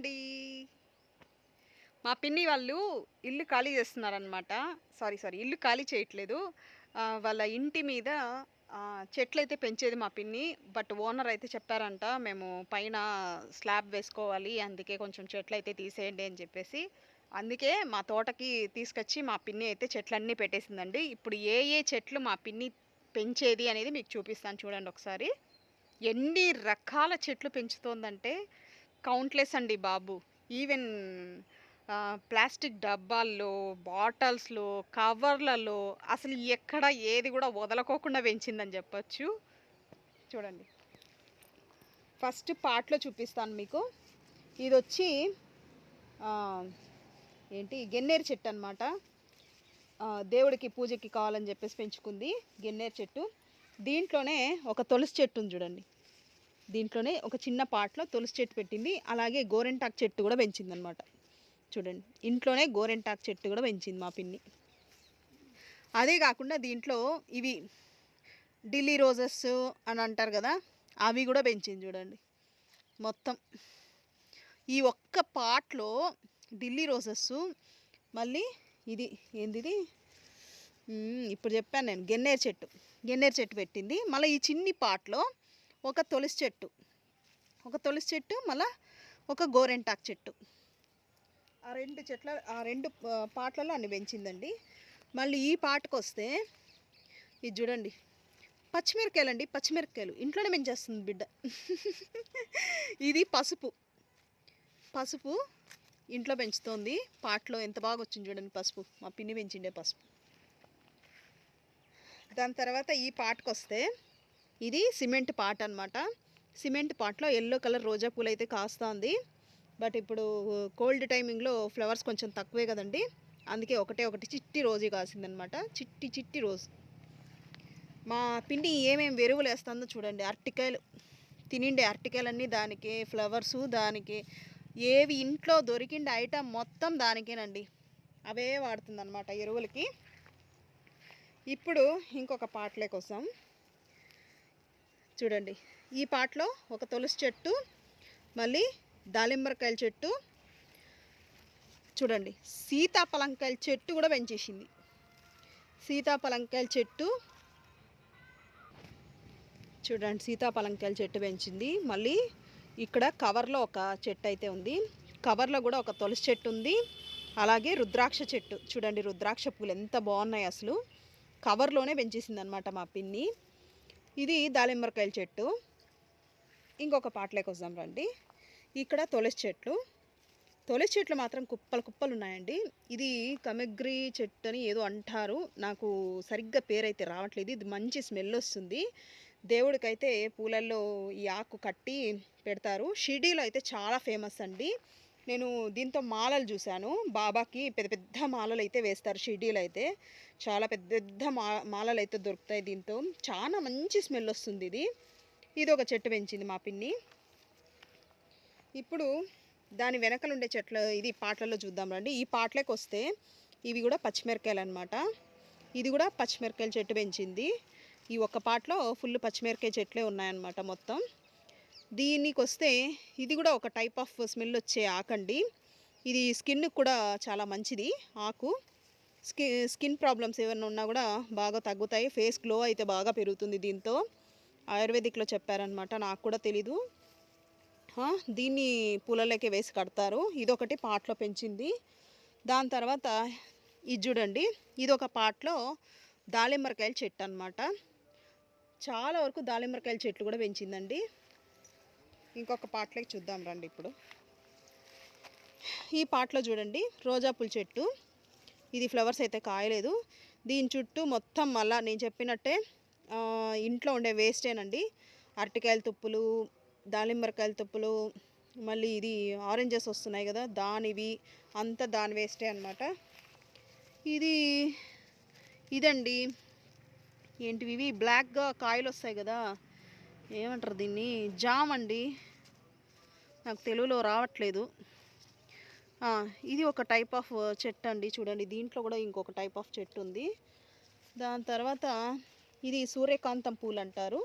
అండి మా పిన్ని వాళ్ళు ఇల్లు ఖాళీ చేస్తున్నారనమాట సారీ సారీ ఇల్లు ఖాళీ చేయట్లేదు. వాళ్ళ ఇంటి మీద చెట్లు అయితే పెంచేది మా పిన్ని. బట్ ఓనర్ అయితే చెప్పారంట మేము పైన స్లాబ్ వేసుకోవాలి అందుకే కొంచెం చెట్లు అయితే తీసేయండి అని చెప్పేసి. అందుకే మా తోటకి తీసుకొచ్చి మా పిన్ని అయితే చెట్లన్నీ పెట్టేసిందండి. ఇప్పుడు ఏ ఏ చెట్లు మా పిన్ని పెంచేది అనేది మీకు చూపిస్తాను చూడండి ఒకసారి. ఎన్ని రకాల చెట్లు పెంచుతోందంటే కౌంట్లెస్ అండి బాబు. ఈవెన్ ప్లాస్టిక్ డబ్బాల్లో బాటిల్స్లో కవర్లలో అసలు ఎక్కడ ఏది కూడా వదలకోకుండా పెంచిందని చెప్పచ్చు. చూడండి. ఫస్ట్ పార్ట్లో చూపిస్తాను మీకు. ఇది వచ్చి ఏంటి? గెన్నేరు చెట్టు అనమాట దేవుడికి పూజకి కావాలని చెప్పేసి పెంచుకుంది గెన్నేరు చెట్టు. దీంట్లోనే ఒక తులసి చెట్టు ఉంది చూడండి. దీంట్లోనే ఒక చిన్న పాట్లో తులసి చెట్టు పెట్టింది. అలాగే గోరెంటాకు చెట్టు కూడా పెంచింది అనమాట చూడండి ఇంట్లోనే గోరెంటాకు చెట్టు కూడా పెంచింది మా పిన్ని. అదే కాకుండా దీంట్లో ఇవి ఢిల్లీ రోజెస్ అని అంటారు కదా అవి కూడా పెంచింది చూడండి. మొత్తం ఈ ఒక్క పాట్లో ఢిల్లీ రోజెస్ మళ్ళీ ఇది ఏందిది? ఇప్పుడు చెప్పాను నేను గెన్నేరు చెట్టు. గెన్నేరు చెట్టు పెట్టింది. మళ్ళీ ఈ చిన్ని పాట్లో ఒక తులసి చెట్టు. ఒక తులసి చెట్టు మళ్ళీ ఒక గోరెంటాకు చెట్టు. ఆ రెండు చెట్ల ఆ రెండు పాటలలో అన్ని పెంచిందండి. మళ్ళీ ఈ పాటకు వస్తే ఇది చూడండి. పచ్చిమిరకాయలు అండి పచ్చిమిరకాయలు ఇంట్లోనే పెంచేస్తుంది బిడ్డ. ఇది పసుపు. పసుపు ఇంట్లో పెంచుతోంది. పాటలో ఎంత బాగా వచ్చింది చూడండి పసుపు. మా పిన్ని పెంచిండే పసుపు. దాని తర్వాత ఈ పాటకు వస్తే ఇది సిమెంట్ పాట అనమాట సిమెంట్ పాట్లో ఎల్లో కలర్ రోజా పూలు అయితే కాస్తుంది. బట్ ఇప్పుడు కోల్డ్ టైమింగ్లో ఫ్లవర్స్ కొంచెం తక్కువే కదండి. అందుకే ఒకటే ఒకటి చిట్టి రోజు కాసిందనమాట చిట్టి చిట్టి రోజు. మా పిండి ఏమేమి వెరువులు వేస్తుందో చూడండి. అరటికాయలు తినిండే అరటికాయలన్నీ దానికి ఫ్లవర్స్ దానికి. ఏవి ఇంట్లో దొరికిండే ఐటమ్ మొత్తం దానికేనండి. అవే వాడుతుంది అనమాట ఎరువులకి. ఇప్పుడు ఇంకొక పాటలే కోసం. చూడండి. ఈ పాటలో ఒక తులసి చెట్టు మళ్ళీ దాలింబరకాయల చెట్టు. చూడండి. సీతాపలంకాయల చెట్టు కూడా పెంచేసింది. సీతాపలంకాయల చెట్టు. చూడండి సీతాపలంకాయల చెట్టు పెంచింది. మళ్ళీ ఇక్కడ కవర్లో ఒక చెట్టు అయితే ఉంది. కవర్లో కూడా ఒక తులసి చెట్టు ఉంది. అలాగే రుద్రాక్ష చెట్టు. చూడండి రుద్రాక్ష పూలు ఎంత బాగున్నాయి అసలు. కవర్లోనే పెంచేసింది అనమాట మా పిన్ని. ఇది దాలింబరకాయల చెట్టు. ఇంకొక పాటలోకి వద్దాం రండి. ఇక్కడ తులసి చెట్లు. తులసి చెట్లు మాత్రం కుప్పలు కుప్పలు ఉన్నాయండి. ఇది కమెగ్రి చెట్టు అని ఏదో అంటారు. నాకు సరిగ్గా పేరైతే రావట్లేదు. ఇది మంచి స్మెల్ వస్తుంది. దేవుడికైతే పూలల్లో ఈ ఆకు కట్టి పెడతారు. షిర్డీలో అయితే చాలా ఫేమస్ అండి. నేను దీంతో మాలలు చూశాను. బాబాకి పెద్ద పెద్ద మాలలు అయితే వేస్తారు షిర్డీలో అయితే చాలా పెద్ద పెద్ద మా మాలలు అయితే దొరుకుతాయి దీంతో. చాలా మంచి స్మెల్ వస్తుంది ఇది. ఇది ఒక చెట్టు పెంచింది మా పిన్ని. ఇప్పుడు దాని వెనకలు ఉండే చెట్లు ఇది పాటలలో చూద్దాం రండి. ఈ పాటలకు వస్తే ఇవి కూడా పచ్చిమిరకాయలు అనమాట ఇది కూడా పచ్చిమిరకాయల చెట్టు పెంచింది. ఈ ఒక్క పాటలో ఫుల్ పచ్చిమిరకాయ చెట్లే ఉన్నాయన్నమాట మొత్తం. దీనికి వస్తే ఇది కూడా ఒక టైప్ ఆఫ్ స్మెల్ వచ్చే ఆకండి. ఇది స్కిన్ కూడా చాలా మంచిది ఆకు. స్కి స్కిన్ ప్రాబ్లమ్స్ ఏమైనా ఉన్నా కూడా బాగా తగ్గుతాయి ఫేస్ గ్లో అయితే బాగా పెరుగుతుంది దీంతో. ఆయుర్వేదిక్లో చెప్పారనమాట నాకు కూడా తెలీదు. దీన్ని పూలలోకి వేసి కడతారు. ఇదొకటి పాట్లో పెంచింది. దాని తర్వాత ఇది చూడండి ఇది ఒక పాట్లో దాలింబరకాయల చెట్టు అనమాట చాలా వరకు దాలింబరకాయల చెట్లు కూడా పెంచిందండి. ఇంకొక పాటలోకి చూద్దాం రండి ఇప్పుడు. ఈ పాటలో చూడండి రోజా పూల చెట్టు. ఇది ఫ్లవర్స్ అయితే కాయలేదు. దీని చుట్టూ మొత్తం మళ్ళా నేను చెప్పినట్టే ఇంట్లో ఉండే వేస్టేనండి. అరటికాయల తుప్పులు దాలింబరకాయల తుప్పులు మళ్ళీ ఇది ఆరెంజెస్ వస్తున్నాయి కదా దానివి అంతా దాని వేస్టే అనమాట ఇది ఇదండి. ఏంటివి ఇవి? బ్లాక్గా కాయలు వస్తాయి కదా. ఏమంటారు దీన్ని? జామ్ అండి. నాకు తెలుగులో రావట్లేదు. ఇది ఒక టైప్ ఆఫ్ చెట్టు అండి. చూడండి దీంట్లో కూడా ఇంకొక టైప్ ఆఫ్ చెట్టు ఉంది. దాని తర్వాత ఇది సూర్యకాంతం పూలు అంటారు.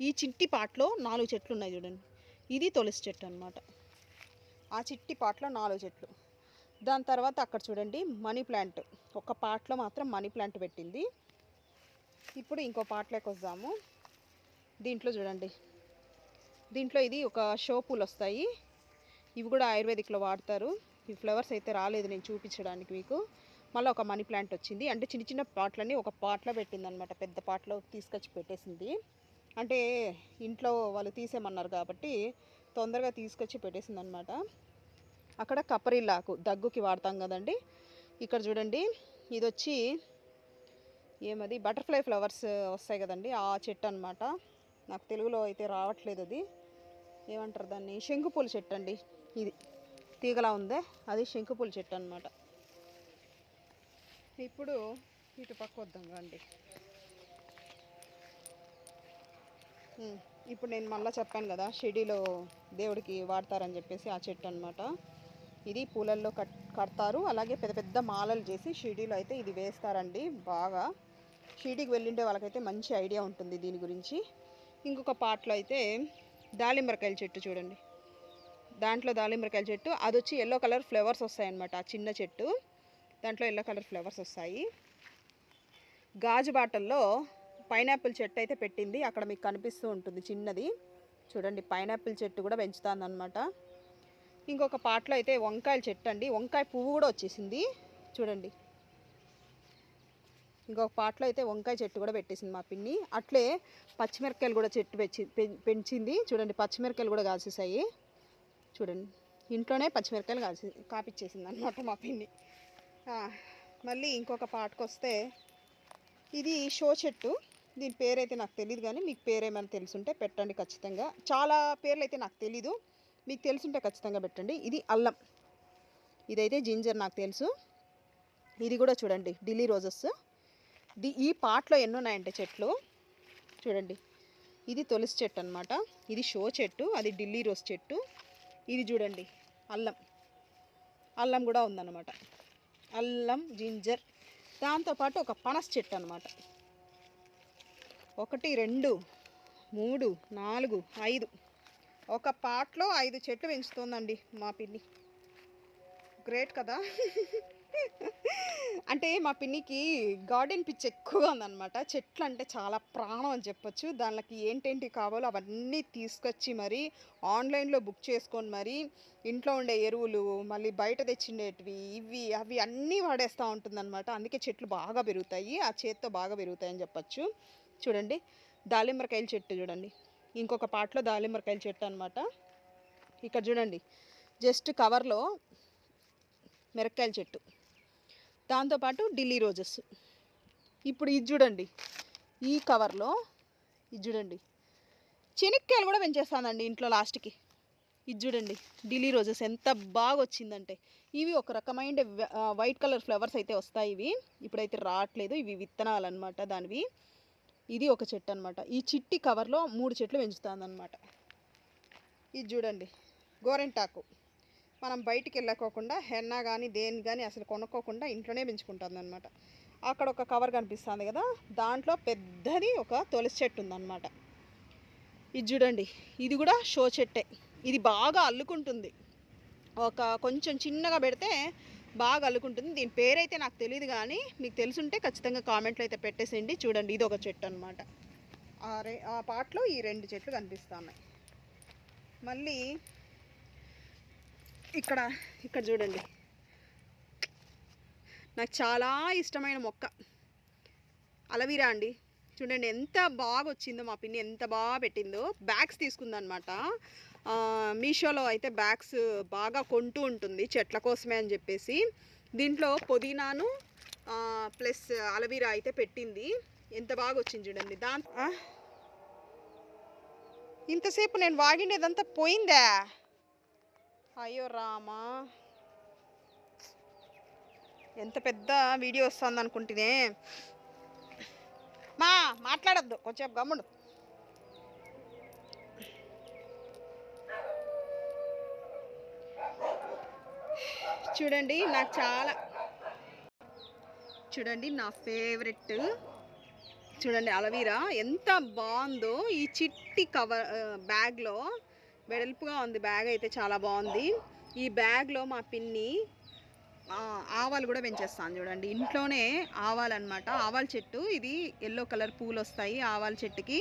ఈ చిట్టి పాటలో నాలుగు చెట్లు ఉన్నాయి చూడండి. ఇది తులసి చెట్టు అనమాట ఆ చిట్టి పాట్లో నాలుగు చెట్లు. దాని తర్వాత అక్కడ చూడండి మనీ ప్లాంట్. ఒక పాట్లో మాత్రం మనీ ప్లాంట్ పెట్టింది. ఇప్పుడు ఇంకో పాటలోకి వద్దాము. దీంట్లో చూడండి. దీంట్లో ఇది ఒక షో పూలు వస్తాయి. ఇవి కూడా ఆయుర్వేదిక్లో వాడతారు. ఈ ఫ్లవర్స్ అయితే రాలేదు నేను చూపించడానికి మీకు. మళ్ళీ ఒక మనీ ప్లాంట్ వచ్చింది. అంటే చిన్న చిన్న పాట్లన్నీ ఒక పాట్లో పెట్టింది అనమాట పెద్ద పాట్లో తీసుకొచ్చి పెట్టేసింది. అంటే ఇంట్లో వాళ్ళు తీసేయమన్నారు కాబట్టి తొందరగా తీసుకొచ్చి పెట్టేసింది అనమాట అక్కడ కపరిల్లాకు దగ్గుకి వాడతాం కదండి. ఇక్కడ చూడండి. ఇది వచ్చి ఏమది? బటర్ఫ్లై ఫ్లవర్స్ వస్తాయి కదండి. ఆ చెట్టు అనమాట నాకు తెలుగులో అయితే రావట్లేదు అది. ఏమంటారు దాన్ని? శంకుపూల చెట్టు అండి ఇది. తీగలా ఉందే? అది శంకుపూల చెట్టు అనమాట ఇప్పుడు ఇటు పక్క వద్దాం రండి. ఇప్పుడు నేను మళ్ళీ చెప్పాను కదా షిడీలో దేవుడికి వాడతారని చెప్పేసి ఆ చెట్టు అనమాట ఇది పూలల్లో కట్ కడతారు. అలాగే పెద్ద పెద్ద మాలలు చేసి షిడీలో అయితే ఇది వేస్తారండి బాగా. షిడీకి వెళ్ళిండే వాళ్ళకైతే మంచి ఐడియా ఉంటుంది దీని గురించి. ఇంకొక పాటలో అయితే దాలింబరకాయల చెట్టు చూడండి. దాంట్లో దాలింబరకాయల చెట్టు అది వచ్చి ఎల్లో కలర్ ఫ్లవర్స్ వస్తాయన్నమాట ఆ చిన్న చెట్టు. దాంట్లో ఎల్లో కలర్ ఫ్లవర్స్ వస్తాయి. గాజు బాటల్లో పైనాపిల్ చెట్టు అయితే పెట్టింది అక్కడ మీకు కనిపిస్తూ ఉంటుంది చిన్నది. చూడండి పైనాపిల్ చెట్టు కూడా పెంచుతాందన్నమాట. ఇంకొక పాటలో అయితే వంకాయల చెట్టు అండి వంకాయ పువ్వు కూడా వచ్చేసింది. చూడండి ఇంకొక పాటలో అయితే వంకాయ చెట్టు కూడా పెట్టేసింది మా పిన్ని. అట్లే పచ్చిమిరపకాయలు కూడా చెట్టు పెంచి పెంచింది. చూడండి పచ్చిమిరపకాయలు కూడా కాసేసాయి. చూడండి ఇంట్లోనే పచ్చిమిరపకాయలు కాసి కాపిచ్చేసింది అనమాట మా పిన్ని. మళ్ళీ ఇంకొక పాటకు వస్తే ఇది షో చెట్టు. దీని పేరైతే నాకు తెలియదు కానీ మీకు పేరేమైనా తెలుసుంటే పెట్టండి ఖచ్చితంగా. చాలా పేర్లు అయితే నాకు తెలీదు. మీకు తెలుసుంటే ఖచ్చితంగా పెట్టండి. ఇది అల్లం. ఇదైతే జింజర్ నాకు తెలుసు. ఇది కూడా చూడండి ఢిల్లీ రోజెస్. ది ఈ పాట్లో ఎన్ని ఉన్నాయంటే చెట్లు. చూడండి. ఇది తులసి చెట్టు అనమాట ఇది షో చెట్టు అది ఢిల్లీ రోజ్ చెట్టు. ఇది చూడండి. అల్లం. అల్లం కూడా ఉందన్నమాట. అల్లం జింజర్. దాంతోపాటు ఒక పనస చెట్టు అనమాట ఒకటి రెండు మూడు నాలుగు ఐదు. ఒక పాట్లో ఐదు చెట్లు పెంచుతుందండి మా పిన్ని. గ్రేట్ కదా? అంటే మా పిన్నికి గార్డెన్ పిచ్ ఎక్కువగా ఉందన్నమాట. చెట్లు అంటే చాలా ప్రాణం అని చెప్పొచ్చు. దానికి ఏంటేంటి కావాలో అవన్నీ తీసుకొచ్చి మరి ఆన్లైన్లో బుక్ చేసుకొని మరి ఇంట్లో ఉండే ఎరువులు మళ్ళీ బయట తెచ్చిండేటివి ఇవి అవి అన్నీ వాడేస్తూ ఉంటుందన్నమాట. అందుకే చెట్లు బాగా పెరుగుతాయి. ఆ చేత్తో బాగా పెరుగుతాయని చెప్పొచ్చు. చూడండి దాలింబరకాయల చెట్టు చూడండి. ఇంకొక పాటలో దాలింబరకాయల చెట్టు అనమాట ఇక్కడ చూడండి జస్ట్ కవర్లో మిరక్కాయల చెట్టు. దాంతోపాటు ఢిల్లీ రోజెస్. ఇప్పుడు ఇది చూడండి. ఈ కవర్లో ఇది చూడండి. చెనిక్కాయలు కూడా పెంచేస్తానండి ఇంట్లో లాస్ట్కి. ఇది చూడండి. ఢిల్లీ రోజెస్ ఎంత బాగా వచ్చిందంటే ఇవి ఒక రకమైన వైట్ కలర్ ఫ్లవర్స్ అయితే వస్తాయి ఇవి. ఇప్పుడైతే రావట్లేదు. ఇవి విత్తనాలు అనమాట దానివి. ఇది ఒక చెట్టు అనమాట ఈ చిట్టి కవర్లో మూడు చెట్లు పెంచుతానమాట ఇది చూడండి. గోరెంటాకు. మనం బయటికి వెళ్ళకోకుండా హెన్నా కానీ దేని కానీ అసలు కొనుక్కోకుండా ఇంట్లోనే పెంచుకుంటుంది అనమాట అక్కడ ఒక కవర్ కనిపిస్తుంది కదా దాంట్లో పెద్దది ఒక తులసి చెట్టు ఉందన్నమాట. ఇది చూడండి ఇది కూడా షో చెట్టే. ఇది బాగా అల్లుకుంటుంది. ఒక కొంచెం చిన్నగా పెడితే బాగా అల్లుకుంటుంది. దీని పేరైతే నాకు తెలియదు కానీ మీకు తెలుసుంటే ఖచ్చితంగా కామెంట్లు అయితే పెట్టేసేయండి. చూడండి ఇది ఒక చెట్టు అనమాట ఆ రే ఆ పాటలో ఈ రెండు చెట్లు కనిపిస్తున్నాయి. మళ్ళీ ఇక్కడ ఇక్కడ చూడండి. నాకు చాలా ఇష్టమైన మొక్క. అలవీరా అండి. చూడండి ఎంత బాగా వచ్చిందో మా పిన్ని ఎంత బాగా పెట్టిందో. బ్యాగ్స్ తీసుకుందనమాట మీషోలో అయితే బ్యాగ్స్ బాగా కొంటూ ఉంటుంది చెట్ల కోసమే అని చెప్పేసి. దీంట్లో పుదీనాను ప్లస్ అలవీరా అయితే పెట్టింది. ఎంత బాగా వచ్చింది చూడండి. దాంతో ఇంతసేపు నేను వాగిండేదంతా పోయిందా? అయ్యో రామా. ఎంత పెద్ద వీడియో వస్తుంది అనుకుంటేనే. మా మాట్లాడద్దు. కొంచెం గమ్ముడు. చూడండి నాకు చాలా చూడండి నా ఫేవరెట్. చూడండి అలవీరా ఎంత బాగుందో ఈ చిట్టి కవర్ బ్యాగ్లో వెడల్పుగా ఉంది బ్యాగ్ అయితే చాలా బాగుంది. ఈ బ్యాగ్లో మా పిన్ని ఆవాలు కూడా పెంచేస్తాను చూడండి. ఇంట్లోనే ఆవాలన్నమాట ఆవాల చెట్టు ఇది ఎల్లో కలర్ పూలు వస్తాయి ఆవాల చెట్టుకి.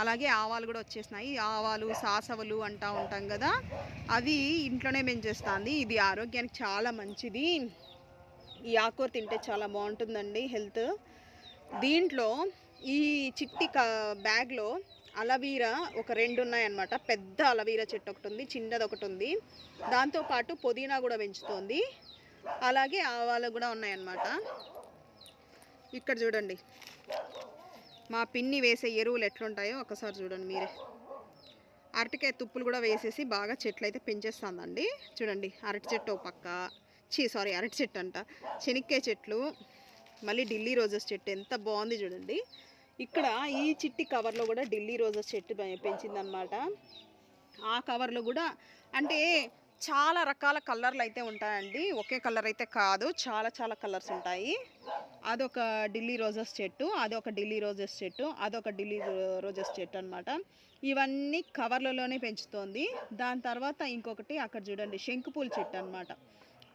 అలాగే ఆవాలు కూడా వచ్చేసినాయి. ఆవాలు సాసవలు అంటా ఉంటాం కదా అవి ఇంట్లోనే పెంచేస్తుంది. ఇది ఆరోగ్యానికి చాలా మంచిది. ఈ ఆకూర తింటే చాలా బాగుంటుందండి హెల్త్. దీంట్లో ఈ చిట్టి క బ్యాగ్లో అలవీరా ఒక రెండు ఉన్నాయన్నమాట. పెద్ద అలవీర చెట్టు ఒకటి ఉంది చిన్నది ఒకటి ఉంది దాంతోపాటు పుదీనా కూడా పెంచుతోంది. అలాగే ఆవాలు కూడా ఉన్నాయన్నమాట. ఇక్కడ చూడండి. మా పిన్ని వేసే ఎరువులు ఎట్లుంటాయో ఒకసారి చూడండి మీరే. అరటికాయ తుప్పులు కూడా వేసేసి బాగా చెట్లు అయితే పెంచేస్తుందండి. చూడండి అరటి చెట్టు పక్క. చీ సారీ అరటి చెట్టు అంట. శనిక్కాయ చెట్లు. మళ్ళీ ఢిల్లీ రోజెస్ చెట్టు. ఎంత బాగుంది చూడండి. ఇక్కడ ఈ చిట్టి కవర్లో కూడా ఢిల్లీ రోజెస్ చెట్టు పె- పెంచిందనమాట ఆ కవర్లో కూడా అంటే చాలా రకాల కలర్లు అయితే ఉంటాయండి. ఒకే కలర్ అయితే కాదు చాలా చాలా కలర్స్ ఉంటాయి. అదొక ఢిల్లీ రోజెస్ చెట్టు అదొక ఢిల్లీ రోజెస్ చెట్టు అదొక ఢిల్లీ రోజెస్ చెట్టు అనమాట ఇవన్నీ కవర్లలోనే పెంచుతోంది. దాని తర్వాత ఇంకొకటి అక్కడ చూడండి శంకుపూల చెట్టు అనమాట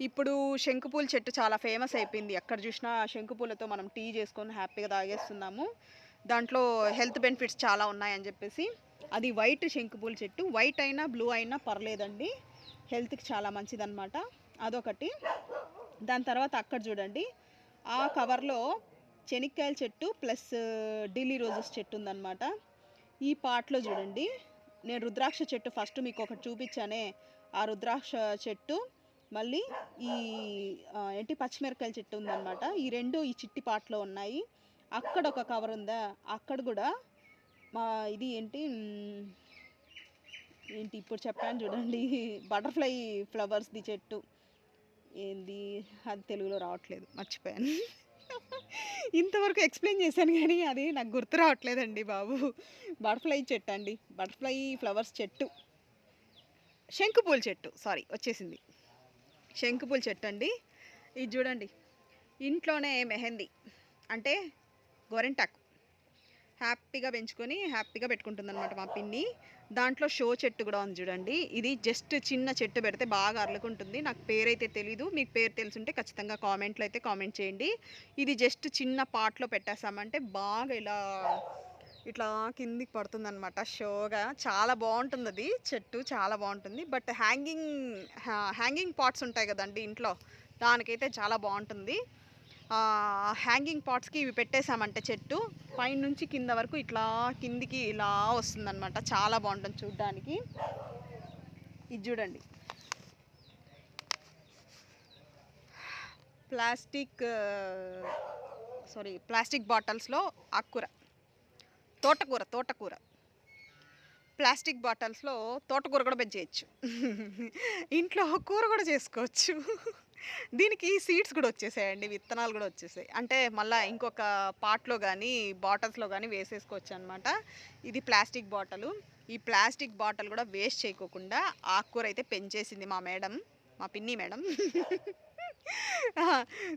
ఇప్పుడు శంకుపూల చెట్టు చాలా ఫేమస్ అయిపోయింది. ఎక్కడ చూసినా శంకుపూలతో మనం టీ చేసుకొని హ్యాపీగా తాగేస్తున్నాము. దాంట్లో హెల్త్ బెనిఫిట్స్ చాలా ఉన్నాయని చెప్పేసి. అది వైట్ శంకుపూల చెట్టు. వైట్ అయినా బ్లూ అయినా పర్లేదండి. హెల్త్కి చాలా మంచిదన్నమాట. అదొకటి. దాని తర్వాత అక్కడ చూడండి. ఆ కవర్లో చెనిక్కాయల చెట్టు ప్లస్ ఢిల్లీ రోజెస్ చెట్టు ఉందన్నమాట. ఈ పాట్లో చూడండి. నేను రుద్రాక్ష చెట్టు ఫస్ట్ మీకు ఒకటి చూపించానే. ఆ రుద్రాక్ష చెట్టు. మళ్ళీ ఈ ఏంటి? పచ్చిమిరకాయల చెట్టు ఉందన్నమాట. ఈ రెండు ఈ చిట్టి పాటలో ఉన్నాయి. అక్కడ ఒక కవర్ ఉందా? అక్కడ కూడా మా ఇది ఏంటి? ఏంటి ఇప్పుడు చెప్పాను చూడండి. బటర్ఫ్లై ఫ్లవర్స్ది చెట్టు. ఏంది? అది తెలుగులో రావట్లేదు. మర్చిపోయాను. ఇంతవరకు ఎక్స్ప్లెయిన్ చేశాను కానీ అది నాకు గుర్తు రావట్లేదండి బాబు. బటర్ఫ్లై చెట్టు అండి. బటర్ఫ్లై ఫ్లవర్స్ చెట్టు. శంకుపూల చెట్టు. సారీ వచ్చేసింది. శంకుపూల చెట్టు అండి. ఇది చూడండి. ఇంట్లోనే మెహందీ. అంటే గోరెంటాకు. హ్యాపీగా పెంచుకొని హ్యాపీగా పెట్టుకుంటుంది అనమాట మా పిన్ని. దాంట్లో షో చెట్టు కూడా ఉంది చూడండి. ఇది జస్ట్ చిన్న చెట్టు పెడితే బాగా అరలుకుంటుంది. నాకు పేరైతే తెలీదు. మీకు పేరు తెలుసుంటే ఖచ్చితంగా కామెంట్లో అయితే కామెంట్ చేయండి. ఇది జస్ట్ చిన్న పాట్లో పెట్టేసామంటే బాగా ఇలా ఇట్లా కిందికి పడుతుందనమాట షోగా. చాలా బాగుంటుంది అది చెట్టు చాలా బాగుంటుంది. బట్ హ్యాంగింగ్ హ్యాంగింగ్ పాట్స్ ఉంటాయి కదండి ఇంట్లో. దానికైతే చాలా బాగుంటుంది. హ్యాంగింగ్ పాట్స్కి ఇవి పెట్టేశామంటే చెట్టు. పైన నుంచి కింద వరకు ఇట్లా కిందికి ఇలా వస్తుందన్నమాట. చాలా బాగుంటుంది చూడ్డానికి. ఇది చూడండి. ప్లాస్టిక్ సారీ ప్లాస్టిక్ బాటిల్స్లో ఆకుకూర. తోటకూర తోటకూర. ప్లాస్టిక్ బాటిల్స్లో తోటకూర కూడా పెంచేయచ్చు. ఇంట్లో కూర కూడా చేసుకోవచ్చు. దీనికి సీడ్స్ కూడా వచ్చేసాయండి విత్తనాలు కూడా వచ్చేసాయి. అంటే మళ్ళీ ఇంకొక పాట్లో కానీ బాటిల్స్లో కానీ వేసేసుకోవచ్చు అనమాట ఇది ప్లాస్టిక్ బాటిల్. ఈ ప్లాస్టిక్ బాటిల్ కూడా వేస్ట్ చేయకోకుండా ఆకుకూర అయితే పెంచేసింది మా మేడం మా పిన్ని మేడం.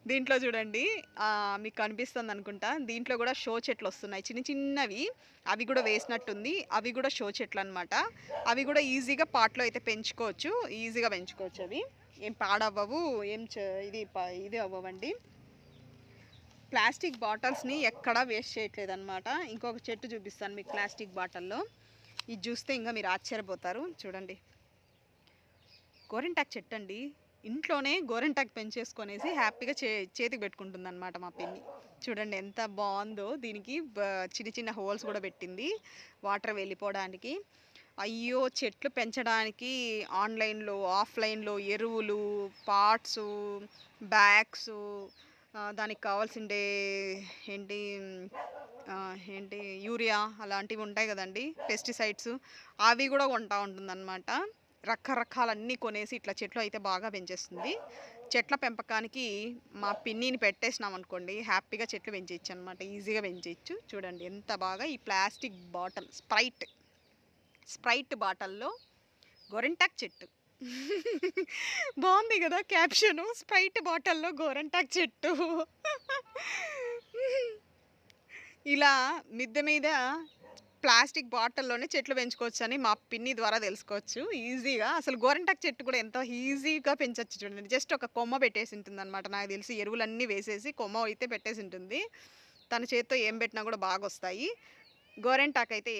దీంట్లో చూడండి. మీకు కనిపిస్తుంది అనుకుంటా దీంట్లో కూడా షో చెట్లు వస్తున్నాయి. చిన్న చిన్నవి. అవి కూడా వేసినట్టుంది. అవి కూడా షో చెట్లు అనమాట అవి కూడా ఈజీగా పాట్లో అయితే పెంచుకోవచ్చు. ఈజీగా పెంచుకోవచ్చు అవి. ఏం పాడవ్వవు. ఏం ఇది ప- ఇది అవ్వవండి. ప్లాస్టిక్ బాటిల్స్ని ఎక్కడా వేస్ట్ చేయట్లేదు అనమాట ఇంకొక చెట్టు చూపిస్తాను మీకు ప్లాస్టిక్ బాటిల్లో. ఇది చూస్తే ఇంకా మీరు ఆశ్చర్యపోతారు. చూడండి. గోరింటాక్ చెట్టు అండి ఇంట్లోనే గోరెంటాక్ పెంచేసుకొనేసి హ్యాపీగా చే చేతికి పెట్టుకుంటుంది అనమాట మా పిన్ని. చూడండి ఎంత బాగుందో. దీనికి చిన్న చిన్న హోల్స్ కూడా పెట్టింది వాటర్ వెళ్ళిపోవడానికి. అయ్యో చెట్లు పెంచడానికి ఆన్లైన్లో ఆఫ్లైన్లో ఎరువులు పార్ట్స్ బ్యాగ్స్ దానికి కావాల్సిండే ఏంటి ఏంటి యూరియా అలాంటివి ఉంటాయి కదండి పెస్టిసైడ్స్ అవి కూడా కొంటా ఉంటుందన్నమాట. రకరకాలన్నీ కొనేసి ఇట్లా చెట్లు అయితే బాగా పెంచేస్తుంది. చెట్ల పెంపకానికి మా పిన్నిని పెట్టేసినాం అనుకోండి హ్యాపీగా చెట్లు పెంచేయచ్చు అనమాట ఈజీగా పెంచేయచ్చు. చూడండి ఎంత బాగా ఈ ప్లాస్టిక్ బాటిల్ స్ప్రైట్ స్ప్రైట్ బాటిల్లో గోరెంటాక్ చెట్టు. బాగుంది కదా క్యాప్షను? స్ప్రైట్ బాటిల్లో గోరెంటాక్ చెట్టు. ఇలా మిద్దె మీద ప్లాస్టిక్ బాటిల్‌లోనే చెట్లు పెంచుకోవచ్చని మా పిన్ని ద్వారా తెలుసుకోవచ్చు ఈజీగా. అసలు గోరింటాకు చెట్టు కూడా ఎంతో ఈజీగా పెంచవచ్చు చూడండి. జస్ట్ ఒక కొమ్మ పెట్టేసి ఉంటుంది అనమాట నాకు తెలిసి ఎరువులన్నీ వేసేసి కొమ్మ అయితే పెట్టేసి ఉంటుంది తన చేతితో ఏం పెట్టినా కూడా బాగా వస్తాయి గోరెంటాకు అయితే